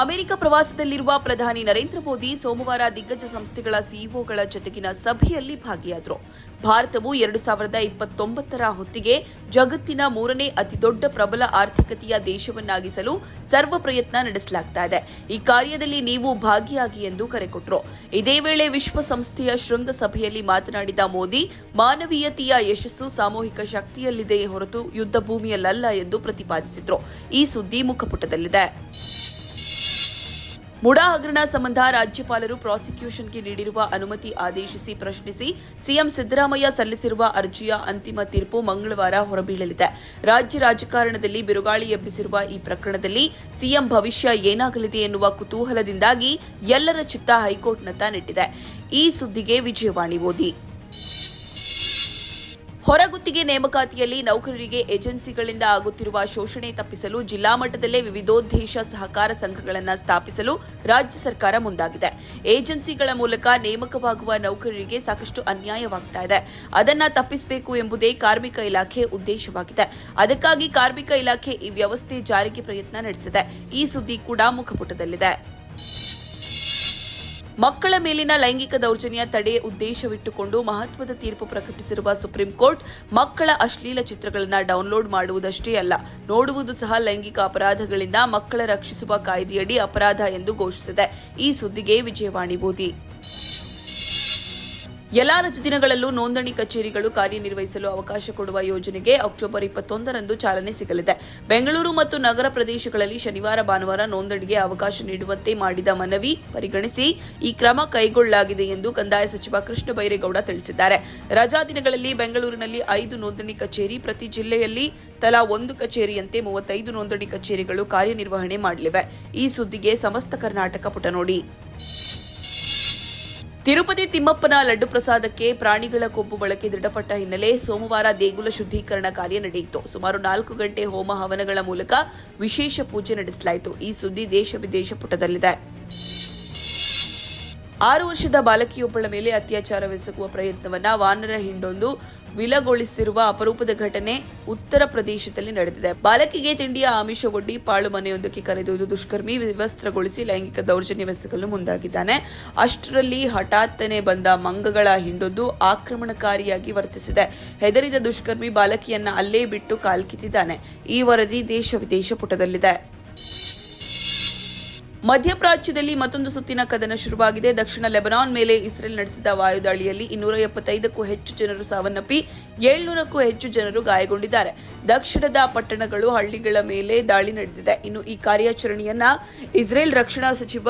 America ಪ್ರವಾಸದಲ್ಲಿರುವ ಪ್ರಧಾನಿ ನರೇಂದ್ರ ಮೋದಿ ಸೋಮವಾರ ದಿಗ್ಗಜ ಸಂಸ್ಥೆಗಳ ಸಿಇಒಗಳ ಜೊತೆಗಿನ ಸಭೆಯಲ್ಲಿ ಭಾಗಿಯಾದರು. ಭಾರತವು ಎರಡು ಸಾವಿರದ ಇಪ್ಪತ್ತೊಂಬತ್ತರ ಹೊತ್ತಿಗೆ ಜಗತ್ತಿನ ಮೂರನೇ ಅತಿದೊಡ್ಡ ಪ್ರಬಲ ಆರ್ಥಿಕತೆಯ ದೇಶವನ್ನಾಗಿಸಲು ಸರ್ವ ಪ್ರಯತ್ನ ನಡೆಸಲಾಗ್ತಾ ಇದೆ. ಈ ಕಾರ್ಯದಲ್ಲಿ ನೀವು ಭಾಗಿಯಾಗಿ ಎಂದು ಕರೆ ಕೊಟ್ಟರು ಇದೇ ವೇಳೆ ವಿಶ್ವಸಂಸ್ಥೆಯ ಶೃಂಗಸಭೆಯಲ್ಲಿ ಮಾತನಾಡಿದ ಮೋದಿ, ಮಾನವೀಯತೆಯ ಯಶಸ್ಸು ಸಾಮೂಹಿಕ ಶಕ್ತಿಯಲ್ಲಿದೆ ಹೊರತು ಯುದ್ಧ ಭೂಮಿಯಲ್ಲಲ್ಲ ಎಂದು ಪ್ರತಿಪಾದಿಸಿದರು. ಈ ಸುದ್ದಿ ಮುಖಪುಟದಲ್ಲಿದೆ. ಮುಡಾ ಹಗರಣ ಸಂಬಂಧ ರಾಜ್ಯಪಾಲರು ಪ್ರಾಸಿಕ್ಯೂಷನ್ಗೆ ನೀಡಿರುವ ಅನುಮತಿ ಆದೇಶಿಸಿ ಪ್ರಶ್ನಿಸಿ ಸಿಎಂ ಸಿದ್ದರಾಮಯ್ಯ ಸಲ್ಲಿಸಿರುವ ಅರ್ಜಿಯ ಅಂತಿಮ ತೀರ್ಪು ಮಂಗಳವಾರ ಹೊರಬೀಳಲಿದೆ. ರಾಜ್ಯ ರಾಜಕಾರಣದಲ್ಲಿ ಬಿರುಗಾಳಿ ಎಬ್ಬಿಸಿರುವ ಈ ಪ್ರಕರಣದಲ್ಲಿ ಸಿಎಂ ಭವಿಷ್ಯ ಏನಾಗಲಿದೆ ಎನ್ನುವ ಕುತೂಹಲದಿಂದಾಗಿ ಎಲ್ಲರ ಚಿತ್ತ ಹೈಕೋರ್ಟ್ನತ್ತ ನೆಟ್ಟಿದೆ. ಈ ಸುದ್ದಿಗೆ ವಿಜಯವಾಣಿ ಓದಿ. ಹೊರಗುತ್ತಿಗೆ ನೇಮಕಾತಿಯಲ್ಲಿ ನೌಕರರಿಗೆ ಏಜೆನ್ಸಿಗಳಿಂದ ಆಗುತ್ತಿರುವ ಶೋಷಣೆ ತಪ್ಪಿಸಲು ಜಿಲ್ಲಾ ಮಟ್ಟದಲ್ಲೇ ವಿವಿಧೋದ್ದೇಶ ಸಹಕಾರ ಸಂಘಗಳನ್ನು ಸ್ಥಾಪಿಸಲು ರಾಜ್ಯ ಸರ್ಕಾರ ಮುಂದಾಗಿದೆ. ಏಜೆನ್ಸಿಗಳ ಮೂಲಕ ನೇಮಕವಾಗುವ ನೌಕರರಿಗೆ ಸಾಕಷ್ಟು ಅನ್ಯಾಯವಾಗ್ತಾ ಇದೆ. ಅದನ್ನ ತಪ್ಪಿಸಬೇಕು ಎಂಬುದೇ ಕಾರ್ಮಿಕ ಇಲಾಖೆ ಉದ್ದೇಶವಾಗಿದೆ. ಅದಕ್ಕಾಗಿ ಕಾರ್ಮಿಕ ಇಲಾಖೆ ಈ ವ್ಯವಸ್ಥೆ ಜಾರಿಗೆ ಪ್ರಯತ್ನ ನಡೆಸಿದೆ. ಈ ಸುದ್ದಿ ಕೂಡ ಮುಖಪುಟದಲ್ಲಿದೆ. ಮಕ್ಕಳ ಮೇಲಿನ ಲೈಂಗಿಕ ದೌರ್ಜನ್ಯ ತಡೆ ಉದ್ದೇಶವಿಟ್ಟುಕೊಂಡು ಮಹತ್ವದ ತೀರ್ಪು ಪ್ರಕಟಿಸಿರುವ ಸುಪ್ರೀಂ ಕೋರ್ಟ್ ಮಕ್ಕಳ ಅಶ್ಲೀಲ ಚಿತ್ರಗಳನ್ನು ಡೌನ್ಲೋಡ್ ಮಾಡುವುದಷ್ಟೇ ಅಲ್ಲ, ನೋಡುವುದು ಸಹ ಲೈಂಗಿಕ ಅಪರಾಧಗಳಿಂದ ಮಕ್ಕಳ ರಕ್ಷಿಸುವ ಕಾಯ್ದೆಯಡಿ ಅಪರಾಧ ಎಂದು ಘೋಷಿಸಿದೆ. ಈ ಸುದ್ದಿಗೆ ವಿಜಯವಾಣಿ ಓದಿ ಎಲ್ಲಾ ರಜದಿನಗಳಲ್ಲೂ ನೋಂದಣಿ ಕಚೇರಿಗಳು ಕಾರ್ಯನಿರ್ವಹಿಸಲು ಅವಕಾಶ ಕೊಡುವ ಯೋಜನೆಗೆ ಅಕ್ಟೋಬರ್ ಇಪ್ಪತ್ತೊಂದರಂದು ಚಾಲನೆ ಸಿಗಲಿದೆ. ಬೆಂಗಳೂರು ಮತ್ತು ನಗರ ಪ್ರದೇಶಗಳಲ್ಲಿ ಶನಿವಾರ ಭಾನುವಾರ ನೋಂದಣಿಗೆ ಅವಕಾಶ ನೀಡುವಂತೆ ಮಾಡಿದ ಮನವಿ ಪರಿಗಣಿಸಿ ಈ ಕ್ರಮ ಕೈಗೊಳ್ಳಲಾಗಿದೆ ಎಂದು ಕಂದಾಯ ಸಚಿವ ಕೃಷ್ಣ ಬೈರೇಗೌಡ ತಿಳಿಸಿದ್ದಾರೆ. ರಜಾ ದಿನಗಳಲ್ಲಿ ಬೆಂಗಳೂರಿನಲ್ಲಿ ಐದು ನೋಂದಣಿ ಕಚೇರಿ, ಪ್ರತಿ ಜಿಲ್ಲೆಯಲ್ಲಿ ತಲಾ ಒಂದು ಕಚೇರಿಯಂತೆ ಮೂವತ್ತೈದು ನೋಂದಣಿ ಕಚೇರಿಗಳು ಕಾರ್ಯನಿರ್ವಹಣೆ ಮಾಡಲಿವೆ. ಈ ಸುದ್ದಿಗೆ ಸಮಸ್ತ ಕರ್ನಾಟಕ ಪುಟ ನೋಡಿ ತಿರುಪತಿ ತಿಮ್ಮಪ್ಪನ ಲಡ್ಡು ಪ್ರಸಾದಕ್ಕೆ ಪ್ರಾಣಿಗಳ ಕೊಬ್ಬು ಬಳಕೆ ದೃಢಪಟ್ಟ ಹಿನ್ನೆಲೆ ಸೋಮವಾರ ದೇಗುಲ ಶುದ್ಧೀಕರಣ ಕಾರ್ಯ ನಡೆಯಿತು. ಸುಮಾರು ನಾಲ್ಕು ಗಂಟೆ ಹೋಮ ಹವನಗಳ ಮೂಲಕ ವಿಶೇಷ ಪೂಜೆ ನಡೆಸಲಾಯಿತು. ಈ ಸುದ್ದಿ ದೇಶ ವಿದೇಶ ಪುಟದಲ್ಲಿದೆ. ಆರು ವರ್ಷದ ಬಾಲಕಿಯೊಬ್ಬಳ ಮೇಲೆ ಅತ್ಯಾಚಾರವೆಸಗುವ ಪ್ರಯತ್ನವನ್ನ ವಾನರ ಹಿಂಡೊಂದು ವಿಲಗೊಳಿಸಿರುವ ಅಪರೂಪದ ಘಟನೆ ಉತ್ತರ ಪ್ರದೇಶದಲ್ಲಿ ನಡೆದಿದೆ. ಬಾಲಕಿಗೆ ತಿಂಡಿಯ ಆಮಿಷವೊಡ್ಡಿ ಪಾಳು ಮನೆಯೊಂದಕ್ಕೆ ಕರೆದೊಯ್ದು ದುಷ್ಕರ್ಮಿ ವಿವಸ್ತ್ರಗೊಳಿಸಿ ಲೈಂಗಿಕ ದೌರ್ಜನ್ಯವೆಸಗಲು ಮುಂದಾಗಿದ್ದಾನೆ. ಅಷ್ಟರಲ್ಲಿ ಹಠಾತ್ತನೆ ಬಂದ ಮಂಗಗಳ ಹಿಂಡೊಂದು ಆಕ್ರಮಣಕಾರಿಯಾಗಿ ವರ್ತಿಸಿದೆ. ಹೆದರಿದ ದುಷ್ಕರ್ಮಿ ಬಾಲಕಿಯನ್ನ ಅಲ್ಲೇ ಬಿಟ್ಟು ಕಾಲ್ಕಿತ್ತಿದ್ದಾನೆ. ಈ ವರದಿ ದೇಶ ವಿದೇಶ ಪುಟದಲ್ಲಿದೆ. ಮಧ್ಯಪ್ರಾಚ್ಯದಲ್ಲಿ ಮತ್ತೊಂದು ಸುತ್ತಿನ ಕದನ ಶುರುವಾಗಿದೆ. ದಕ್ಷಿಣ ಲೆಬನಾನ್ ಮೇಲೆ ಇಸ್ರೇಲ್ ನಡೆಸಿದ ವಾಯುದಾಳಿಯಲ್ಲಿ ಇನ್ನೂರ ಎಪ್ಪತ್ತೈದಕ್ಕೂ ಹೆಚ್ಚು ಜನರು ಸಾವನ್ನಪ್ಪಿ, ಏಳ್ನೂರಕ್ಕೂ ಹೆಚ್ಚು ಜನರು ಗಾಯಗೊಂಡಿದ್ದಾರೆ. ದಕ್ಷಿಣದ ಪಟ್ಟಣಗಳು ಹಳ್ಳಿಗಳ ಮೇಲೆ ದಾಳಿ ನಡೆದಿದೆ. ಇನ್ನು ಈ ಕಾರ್ಯಾಚರಣೆಯನ್ನ ಇಸ್ರೇಲ್ ರಕ್ಷಣಾ ಸಚಿವ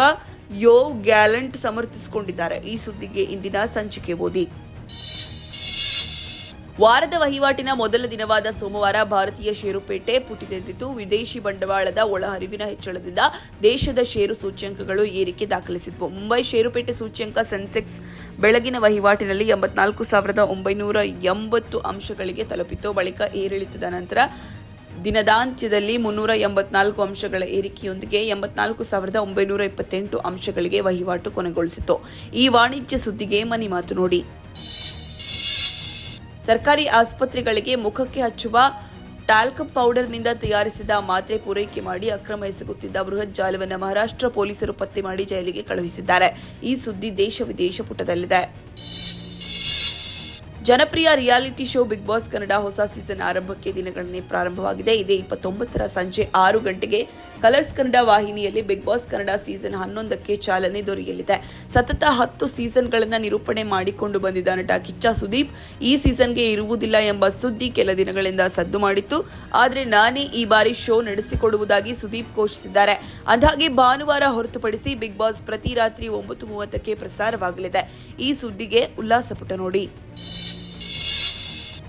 ಯೋ ಗ್ಯಾಲೆಂಟ್ ಸಮರ್ಥಿಸಿಕೊಂಡಿದ್ದಾರೆ. ಈ ಸುದ್ದಿಗೆ ಇಂದಿನ ಸಂಚಿಕೆ ಓದಿ. ವಾರದ ವಹಿವಾಟಿನ ಮೊದಲ ದಿನವಾದ ಸೋಮವಾರ ಭಾರತೀಯ ಷೇರುಪೇಟೆ ಪುಟಿದೆದ್ದಿತು ವಿದೇಶಿ ಬಂಡವಾಳದ ಒಳಹರಿವಿನ ಹೆಚ್ಚಳದಿಂದ ದೇಶದ ಷೇರು ಸೂಚ್ಯಂಕಗಳು ಏರಿಕೆ ದಾಖಲಿಸಿದ್ವು. ಮುಂಬೈ ಷೇರುಪೇಟೆ ಸೂಚ್ಯಂಕ ಸೆನ್ಸೆಕ್ಸ್ ಬೆಳಗಿನ ವಹಿವಾಟಿನಲ್ಲಿ ಎಂಬತ್ನಾಲ್ಕು ಸಾವಿರದ ಒಂಬೈನೂರ ಎಂಬತ್ತು ಅಂಶಗಳಿಗೆ ತಲುಪಿತು ಬಳಿಕ ಏರಿಳಿತದ ನಂತರ ದಿನದಾಂತ್ಯದಲ್ಲಿ ಮುನ್ನೂರ ಎಂಬತ್ನಾಲ್ಕು ಅಂಶಗಳ ಏರಿಕೆಯೊಂದಿಗೆ ಎಂಬತ್ನಾಲ್ಕು ಸಾವಿರದ ಒಂಬೈನೂರ ಇಪ್ಪತ್ತೆಂಟು ಅಂಶಗಳಿಗೆ ವಹಿವಾಟು ಕೊನೆಗೊಳಿಸಿತು ಈ ವಾಣಿಜ್ಯ ಸುದ್ದಿಗೆ ಮನಿ ಮಾತು ನೋಡಿ. ಸರ್ಕಾರಿ ಆಸ್ಪತ್ರೆಗಳಿಗೆ ಮುಖಕ್ಕೆ ಹಚ್ಚುವ ಟಾಲ್ಕಮ್ ಪೌಡರ್ನಿಂದ ತಯಾರಿಸಿದ ಮಾತ್ರೆ ಪೂರೈಕೆ ಮಾಡಿ ಅಕ್ರಮ ಎಸಗುತ್ತಿದ್ದ ಬೃಹತ್ ಜಾಲವನ್ನು ಮಹಾರಾಷ್ಟ್ರ ಪೊಲೀಸರು ಪತ್ತೆ ಮಾಡಿ ಜೈಲಿಗೆ ಕಳುಹಿಸಿದ್ದಾರೆ. ಈ ಸುದ್ದಿ ದೇಶ ವಿದೇಶ ಪುಟದಲ್ಲಿದೆ. ಜನಪ್ರಿಯ reality show Bigg Boss Kannada ಹೊಸ ಸೀಸನ್ ಆರಂಭಕ್ಕೆ ದಿನಗಳನ್ನೇ ಪ್ರಾರಂಭವಾಗಿದೆ. ಇದೇ ಇಪ್ಪತ್ತೊಂಬತ್ತರ ಸಂಜೆ ಆರು ಗಂಟೆಗೆ ಕಲರ್ಸ್ ಕನ್ನಡ ವಾಹಿನಿಯಲ್ಲಿ ಬಿಗ್ ಬಾಸ್ ಕನ್ನಡ ಸೀಸನ್ ಹನ್ನೊಂದಕ್ಕೆ ಚಾಲನೆ ದೊರೆಯಲಿದೆ. ಸತತ ಹತ್ತು ಸೀಸನ್ಗಳನ್ನು ನಿರೂಪಣೆ ಮಾಡಿಕೊಂಡು ಬಂದಿದ್ದ ನಟ ಕಿಚ್ಚ ಸುದೀಪ್ ಈ ಸೀಸನ್ಗೆ ಇರುವುದಿಲ್ಲ ಎಂಬ ಸುದ್ದಿ ಕೆಲ ದಿನಗಳಿಂದ ಸದ್ದು ಮಾಡಿತ್ತು. ಆದರೆ ನಾನೇ ಈ ಬಾರಿ ಶೋ ನಡೆಸಿಕೊಡುವುದಾಗಿ ಸುದೀಪ್ ಘೋಷಿಸಿದ್ದಾರೆ. ಅದಾಗಿ ಭಾನುವಾರ ಹೊರತುಪಡಿಸಿ ಬಿಗ್ ಬಾಸ್ ಪ್ರತಿ ರಾತ್ರಿ ಒಂಬತ್ತು ಮೂವತ್ತಕ್ಕೆ ಪ್ರಸಾರವಾಗಲಿದೆ. ಈ ಸುದ್ದಿಗೆ ಉಲ್ಲಾಸಪುಟ ನೋಡಿ.